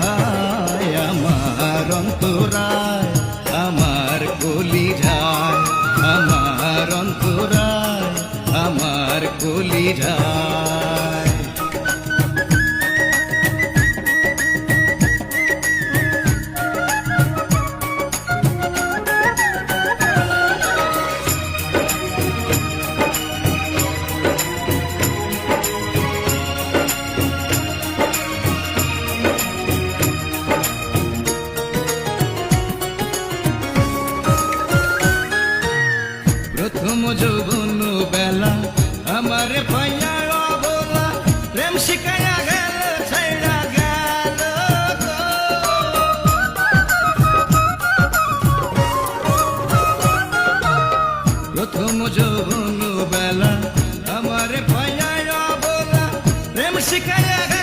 হায় আমার অন্তরায় আমার কলিরায় আমার অন্তরায় আমার কলিরায় প্রথম যৌবন বেলা আমার পাইয়া যৌবন বেলা আমার বলা প্রেম শিখাইয়া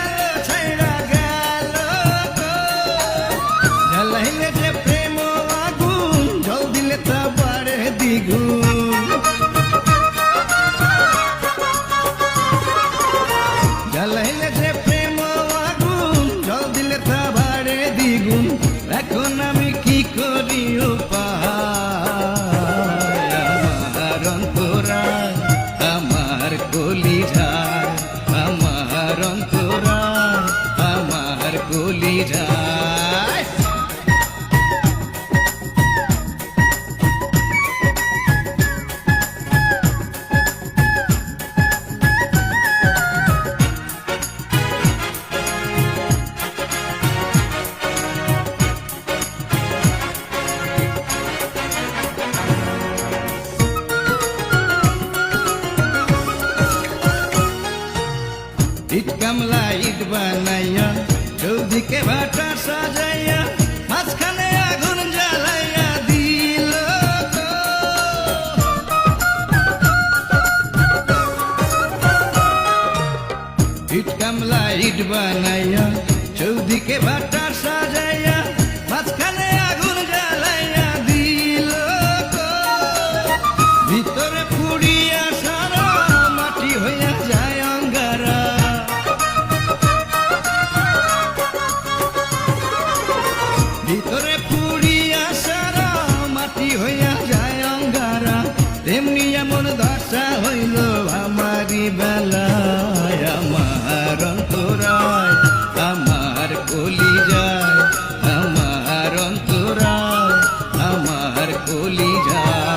আমি কি ইট কামলা ইট বানাইয়া, চৌদিকে ভাটা সাজাইয়া, মাঝখানে আগুন জ্বালাইয়া দিল ইট কামলা ইট বানাইয়া, চৌদিকে ভাটা সাজাইয়া, মাঝখানে আগুন জ্বালাইয়া দিল ভিতরে পুড়ি আমার অন্তরায় আমার কলিজায় আমার অন্তরায় আমার কলিজায়।